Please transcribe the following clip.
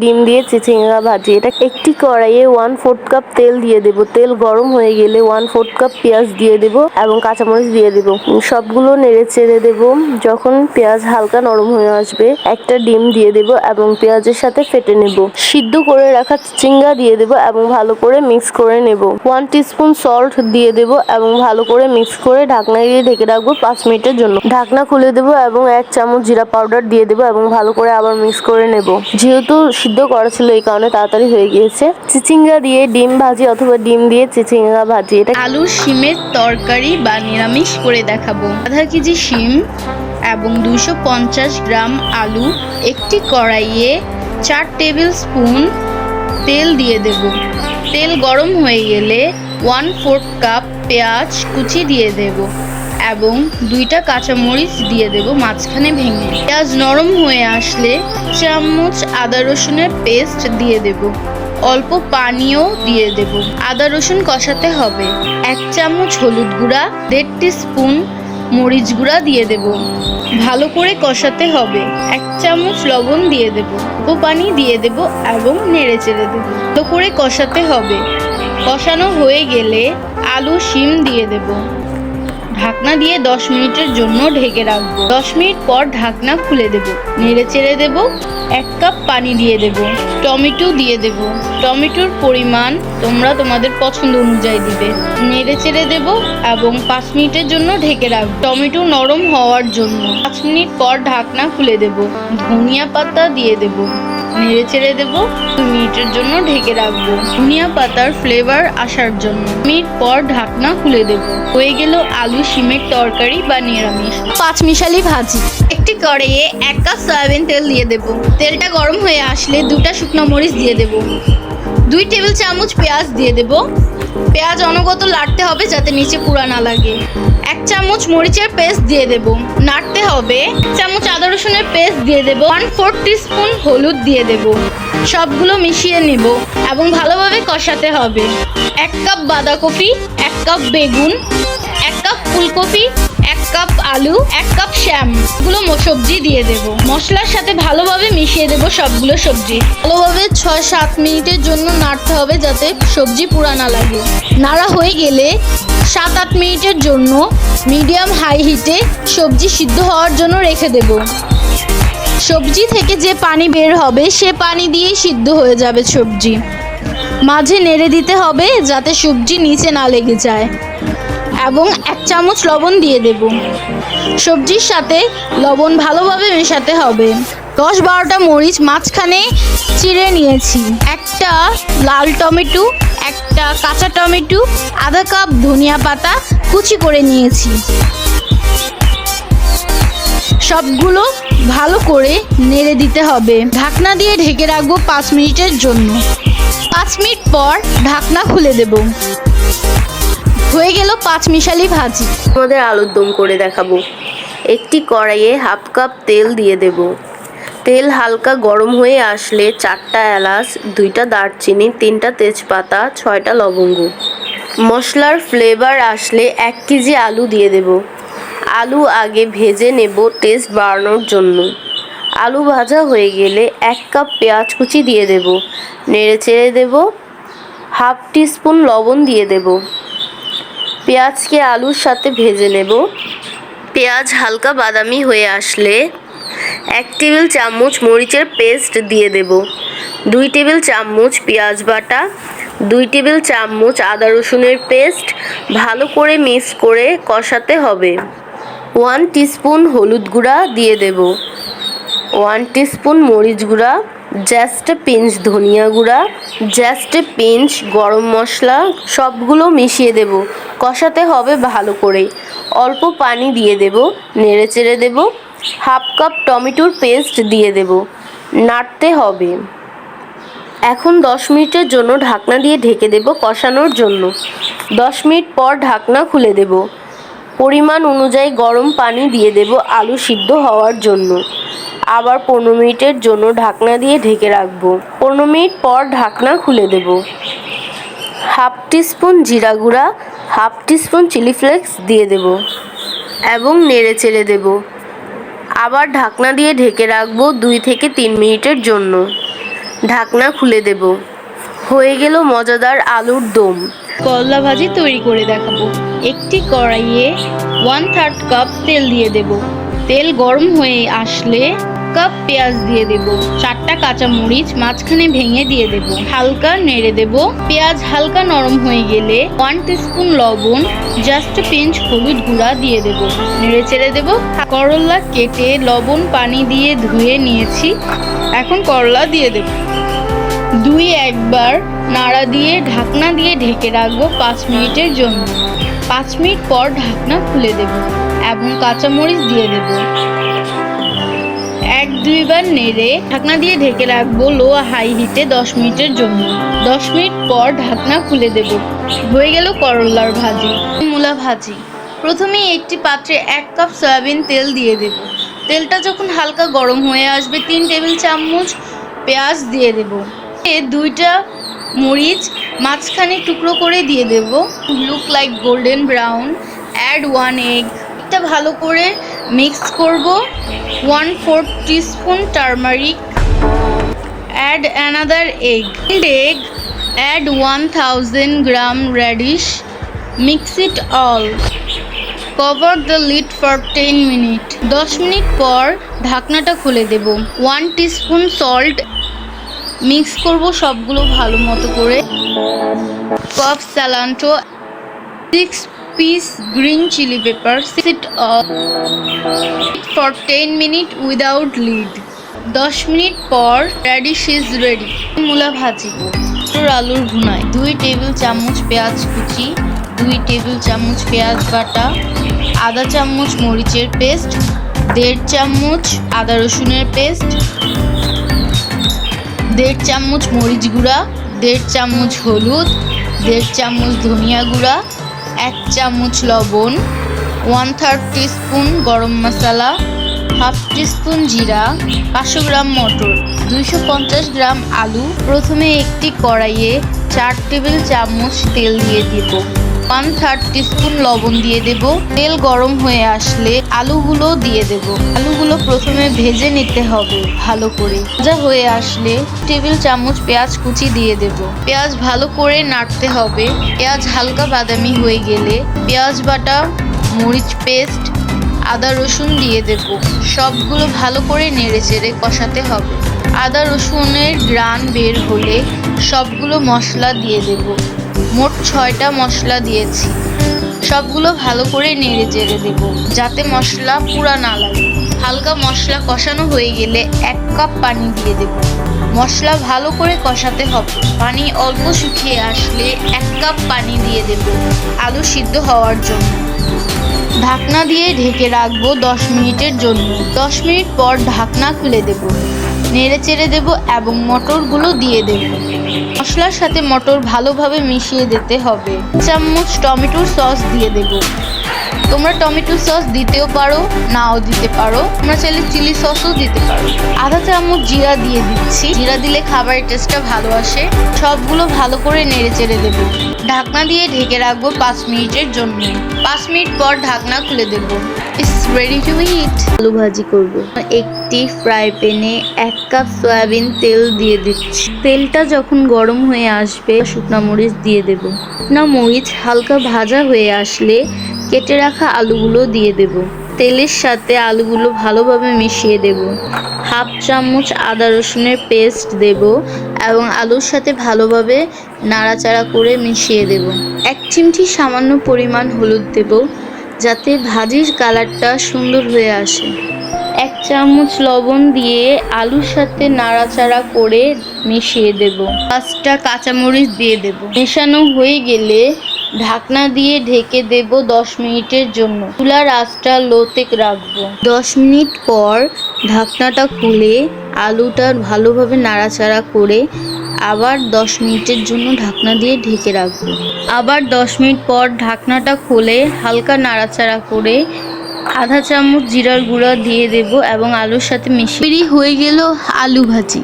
ডিম দিয়ে চিচিঙ্গা ভাজি। এটা একটি কড়াইয়ে ওয়ান ফোর্থ কাপ তেল দিয়ে দেব। তেল গরম হয়ে গেলে ওয়ান ফোর্থ কাপ পেঁয়াজ দিয়ে দেব এবং কাঁচামরিচ দিয়ে দেব। সবগুলো নেড়ে চেড়ে দেব। যখন পেঁয়াজ হালকা নরম হয়ে আসবে, একটা ডিম দিয়ে দেব এবং পেঁয়াজের সাথে ফেটে নেব। সিদ্ধ করে রাখা চিচিঙ্গা দিয়ে দেব এবং ভালো করে মিক্স করে নেব। ওয়ান টিস্পুন সল্ট দিয়ে দেব এবং ভালো করে মিক্স করে ঢাকনা দিয়ে ঢেকে রাখব পাঁচ মিনিটের জন্য। ঢাকনা খুলে দেব এবং এক চামচ জিরা পাউডার দিয়ে দেব এবং ভালো করে আবার মিক্স করে নেব। যেহেতু সিদ্ধ করা ছিল এই কারণে তাড়াতাড়ি হয়ে গিয়েছে। চিচিঙ্গা দিয়ে ডিম ভাজি অথবা ডিম দিয়ে চিচিঙ্গা ভাজি, এটা আলু, শিমের তরকারি বা নিরামিষ করে দেখাবো। আধা কেজি শিম এবং দুশো গ্রাম আলু, একটি কড়াইয়ে চার টেবিল স্পুন তেল দিয়ে দেব। তেল গরম হয়ে গেলে ওয়ান ফোর্থ কাপ পেঁয়াজ কুচি দিয়ে দেব। এবং দুইটা কাঁচামরিচ দিয়ে দেব মাঝখানে ভেঙে। পেঁয়াজ নরম হয়ে আসলে চামচ আদা রসুনের পেস্ট দিয়ে দেব। অল্প পানিও দিয়ে দেব। আদা রসুন কষাতে হবে। এক চামচ হলুদ গুঁড়া, দেড় স্পুন মরিচ গুঁড়া দিয়ে দেব। ভালো করে কষাতে হবে। এক চামচ লবণ দিয়ে দেব। অল্প পানি দিয়ে দেব এবং নেড়ে চেড়ে দেব। ভালো করে কষাতে হবে। কষানো হয়ে গেলে আলু, শিম দিয়ে দেব। ঢাকনা দিয়ে দশ মিনিটের জন্য ঢেকে রাখব। দশ মিনিট পর ঢাকনা খুলে দেব। নেড়ে চেড়ে দেব। এক কাপ পানি দিয়ে দেব। টমেটো দিয়ে দেব। টমেটোর পরিমাণ তোমরা তোমাদের পছন্দ অনুযায়ী দিবে। নেড়ে চেড়ে দেব এবং পাঁচ মিনিটের জন্য ঢেকে রাখব টমেটো নরম হওয়ার জন্য পাঁচ মিনিট পর ঢাকনা খুলে দেব। ধনিয়া পাতা দিয়ে দেব। নেড়ে চেড়ে দেবো। দুই মিনিটের জন্য ঢেকে রাখব। ধনিয়া পাতার ফ্লেভার আসার জন্য। মিনিট পর ঢাকনা খুলে দেব। হয়ে গেল আলু শিমের তরকারি বা নিরামিষ। পাঁচ মিশালি ভাজি। একটি কড়াইয়ে এক কাপ সয়াবিন তেল দিয়ে দেব। তেলটা গরম হয়ে আসলে দুটা শুকনো মরিচ দিয়ে দেব। দুই টেবিল চামচ পেঁয়াজ দিয়ে দেব। পেঁয়াজ অনগত লাড়তে হবে যাতে নিচে পুরা না লাগে। এক চামচ মরিচের পেস্ট দিয়ে দেব। নাড়তে হবে। চামচ আদা রসুনের পেস্ট দিয়ে দেব। ওয়ান ফোর স্পুন হলুদ দিয়ে দেব। সবগুলো মিশিয়ে নেব এবং ভালোভাবে কষাতে হবে। এক কাপ বাঁধাকপি, এক কাপ বেগুন, এক কাপ ফুলকপি, এক কাপ আলু, এক কাপ শ্যাম। গুলো সবজি দিয়ে দেব। মশলার সাথে ভালোভাবে মিশিয়ে দেব সবগুলো সবজি। ভালোভাবে ছয় সাত মিনিটের জন্য নাড়তে হবে যাতে সবজি পুরা না লাগে। নাড়া হয়ে গেলে সাত আট মিনিটের জন্য মিডিয়াম হাই হিটে সবজি সিদ্ধ হওয়ার জন্য রেখে দেব। সবজি থেকে যে পানি বের হবে, সে পানি দিয়েই সিদ্ধ হয়ে যাবে সবজি। মাঝে নেড়ে দিতে হবে যাতে সবজি নিচে না লেগে যায়। এবং এক চামচ লবণ দিয়ে দেব। সবজির সাথে লবণ ভালোভাবে মেশাতে হবে। দশ বারোটা মরিচ মাঝখানে চিড়ে নিয়েছি। একটা লাল টমেটো একটা কাঁচা টমেটো, আধা কাপ ধনিয়া পাতা কুচি করে নিয়েছি। সবগুলো ভালো করে নেড়ে দিতে হবে। ঢাকনা দিয়ে ঢেকে রাখব পাঁচ মিনিটের জন্য। পাঁচ মিনিট পর ঢাকনা খুলে দেব। হয়ে গেল পাঁচ মিশালি ভাজি। আমাদের আলুর দম করে দেখাবো। একটি কড়াইয়ে হাফ কাপ তেল দিয়ে দেব। তেল হালকা গরম হয়ে আসলে চারটা এলাচ, দুইটা দারচিনি, তিনটা তেজপাতা, ছয়টা লবঙ্গ। মশলার ফ্লেভার আসলে এক কেজি আলু দিয়ে দেব। আলু আগে ভেজে নেব টেস্ট বাড়ানোর জন্য। আলু ভাজা হয়ে গেলে এক কাপ পেঁয়াজ কুচি দিয়ে দেব। নেড়ে চেড়ে দেব। হাফ টিস্পুন লবণ দিয়ে দেবো। পেঁয়াজকে আলুর সাথে ভেজে নেব। পেঁয়াজ হালকা বাদামি হয়ে আসলে এক টেবিল চামচ মরিচের পেস্ট দিয়ে দেব। দুই টেবিল চামচ পেঁয়াজ বাটা, দুই টেবিল চামচ আদা রসুনের পেস্ট ভালো করে মিক্স করে কষাতে হবে। ওয়ান টিস্পুন হলুদ গুঁড়া দিয়ে দেব। ওয়ান টিস্পুন মরিচ গুঁড়া, জাস্ট পিঞ্চ ধনিয়া গুঁড়া, জাস্ট পিঞ্চ গরম মশলা, সবগুলো মিশিয়ে দেব। কষাতে হবে ভালো করে। অল্প পানি দিয়ে দেব, নেড়ে চেড়ে দেব। হাফ কাপ টমেটোর পেস্ট দিয়ে দেব। নাড়তে হবে। এখন দশ মিনিটের জন্য ঢাকনা দিয়ে ঢেকে দেব কষানোর জন্য। দশ মিনিট পর ঢাকনা খুলে দেব। পরিমাণ অনুযায়ী গরম পানি দিয়ে দেব আলু সিদ্ধ হওয়ার জন্য। আবার পনেরো মিনিটের জন্য ঢাকনা দিয়ে ঢেকে রাখব। পনেরো মিনিট পর ঢাকনা খুলে দেব। হাফ টিস্পুন জিরা গুঁড়া, হাফ টিস্পুন চিলি ফ্লেক্স দিয়ে দেব। এবং নেড়ে চেড়ে দেব। আবার ঢাকনা দিয়ে ঢেকে রাখব দুই থেকে তিন মিনিটের জন্য। ঢাকনা খুলে দেব। হয়ে গেল মজাদার আলুর দম। করলা ভাজি তৈরি করে দেখাবো। একটি কড়াইয়ে ওয়ান থার্ড কাপ তেল দিয়ে দেব। তেল গরম হয়ে আসলে কাপ পেঁয়াজ দিয়ে দেব, চারটা কাঁচা মরিচ মাঝখানে ভেঙে দিয়ে দেব, হালকা নেড়ে দেব। পেঁয়াজ হালকা নরম হয়ে গেলে ওয়ান টিস্পুন লবণ জাস্ট পিঞ্চ হলুদ গুঁড়া দিয়ে দেব। নেড়ে চেড়ে দেব। করলা কেটে লবণ পানি দিয়ে ধুয়ে নিয়েছি। এখন করলা দিয়ে দেব। দুই একবার নাড়া দিয়ে ঢাকনা দিয়ে ঢেকে রাখব পাঁচ মিনিটের জন্য। পাঁচ মিনিট পর ঢাকনা খুলে দেব এবং কাঁচামরিচ দিয়ে দেব। এক, দুইবার নেড়ে ঢাকনা দিয়ে ঢেকে রাখব লো হাই হিটে দশ মিনিটের জন্য। দশ মিনিট পর ঢাকনা খুলে দেব। হয়ে গেল করলার ভাজি। মূলা ভাজি। প্রথমে একটি পাত্রে এক কাপ সয়াবিন তেল দিয়ে দেব। তেলটা যখন হালকা গরম হয়ে আসবে, তিন টেবিল চামচ পেঁয়াজ দিয়ে দেব। দুইটা মরিচ মাঝখানে টুকরো করে দিয়ে দেব। Look like golden brown add one egg এটা ভালো করে মিক্স করব। One four teaspoon turmeric. Add another egg. Egg add one thousand gram radish mix it all. Cover the lid for ten minute. দশ মিনিট পর ঢাকনাটা খুলে দেব। One teaspoon salt. Mix করব সবগুলো ভালো মতো করে। কফ সালান্টো six piece green chilli pepper sit for ten minute without lid দশ মিনিট পর র্যাডিশ ইজ রেডি মূলা ভাজি। আলুর ভুনায়। দুই টেবিল চামচ পেঁয়াজ কুচি, দুই টেবিল চামচ পেঁয়াজ বাটা, আধা চামচ মরিচের পেস্ট দেড় চামচ আদা রসুনের পেস্ট দেড় চামচ মরিচ গুঁড়া, দেড় চামচ হলুদ, দেড় চামচ ধনিয়া গুঁড়া এক চামচ লবণ ওয়ান থার্ড টিস্পুন গরম মশলা হাফ টিস্পুন জিরা, পাঁচশো গ্রাম মটর, দুইশো পঞ্চাশ গ্রাম আলু। প্রথমে একটি কড়াইয়ে চার টেবিল চামচ তেল দিয়ে দিব। ওয়ান থার্ড টিস্পুন লবণ দিয়ে দেব। তেল গরম হয়ে আসলে আলুগুলো দিয়ে দেব। আলুগুলো প্রথমে ভেজে নিতে হবে ভালো করে। ভাজা হয়ে আসলে টেবিল চামচ পেঁয়াজ কুচি দিয়ে দেব। পেঁয়াজ ভালো করে নাড়তে হবে। পেঁয়াজ হালকা বাদামি হয়ে গেলে পেঁয়াজ বাটা, মরিচ পেস্ট, আদা রসুন দিয়ে দেব। সবগুলো ভালো করে নেড়ে চেড়ে কষাতে হবে। আদা রসুনের গ্রান বের হলে সবগুলো মশলা দিয়ে দেব। মোট ছয়টা মশলা দিয়েছি। সবগুলো ভালো করে নেড়ে চেড়ে দেব, যাতে মশলা পুরা না লাগে। হালকা মশলা কষানো হয়ে গেলে এক কাপ পানি দিয়ে দেব। মশলা ভালো করে কষাতে হবে। পানি অল্প শুকিয়ে আসলে এক কাপ পানি দিয়ে দেব আলু সিদ্ধ হওয়ার জন্য। ঢাকনা দিয়ে ঢেকে রাখব দশ মিনিটের জন্য। দশ মিনিট পর ঢাকনা খুলে দেব। নেড়ে চেড়ে দেবো এবং মটরগুলো দিয়ে দেব। মশলার সাথে মটর ভালোভাবে মিশিয়ে দিতে হবে। চামচ টমেটোর সস দিয়ে দেব। তোমরা টমেটো সস দিতেও পারো, নাও দিতে পারো। তোমরা চাইলে চিলি সসও দিতে পারো। আধা চামচ জিরা দিয়ে দিচ্ছি। জিরা দিলে খাবারের টেস্টটা ভালো আসে। সবগুলো ভালো করে নেড়ে চেড়ে দেবো। ঢাকনা দিয়ে ঢেকে রাখব পাঁচ মিনিটের জন্য। পাঁচ মিনিট পর ঢাকনা খুলে দেবো। ইটস রেডি টু ইট আলু ভাজি করব। একটি ফ্রাই প্যানে এক কাপ সয়াবিন তেল দিয়ে দিচ্ছি। তেলটা যখন গরম হয়ে আসবে, শুকনো মরিচ দিয়ে দেব। শুকনো মরিচ হালকা ভাজা হয়ে আসলে কেটে রাখা আলুগুলো দিয়ে দেব। তেলের সাথে আলুগুলো ভালোভাবে মিশিয়ে দেব। হাফ চামচ আদা রসুনের পেস্ট দেব এবং আলুর সাথে ভালোভাবে নাড়াচাড়া করে মিশিয়ে দেব। এক চিমটি সামান্য পরিমাণ হলুদ দেব, যাতে ভাজির কালারটা সুন্দর হয়ে আসে। এক চামচ লবণ দিয়ে আলুর সাথে নাড়াচাড়া করে মিশিয়ে দেব। পাঁচটা কাঁচামরিচ দিয়ে দেব। মেশানো হয়ে গেলে ঢাকনা দিয়ে ঢেকে দেব দশ মিনিটের জন্য। চুলার আঁচটা লোতে রাখব। দশ মিনিট পর ঢাকনাটা খুলে আলুটা ভালোভাবে নাড়াচাড়া করে আবার দশ মিনিটের জন্য ঢাকনা দিয়ে ঢেকে রাখব। আবার দশ মিনিট পর ঢাকনাটা খুলে হালকা নাড়াচাড়া করে আধা চামচ জিরার গুঁড়া দিয়ে দেব এবং আলুর সাথে মিশিয়ে হয়ে গেল আলু ভাজি।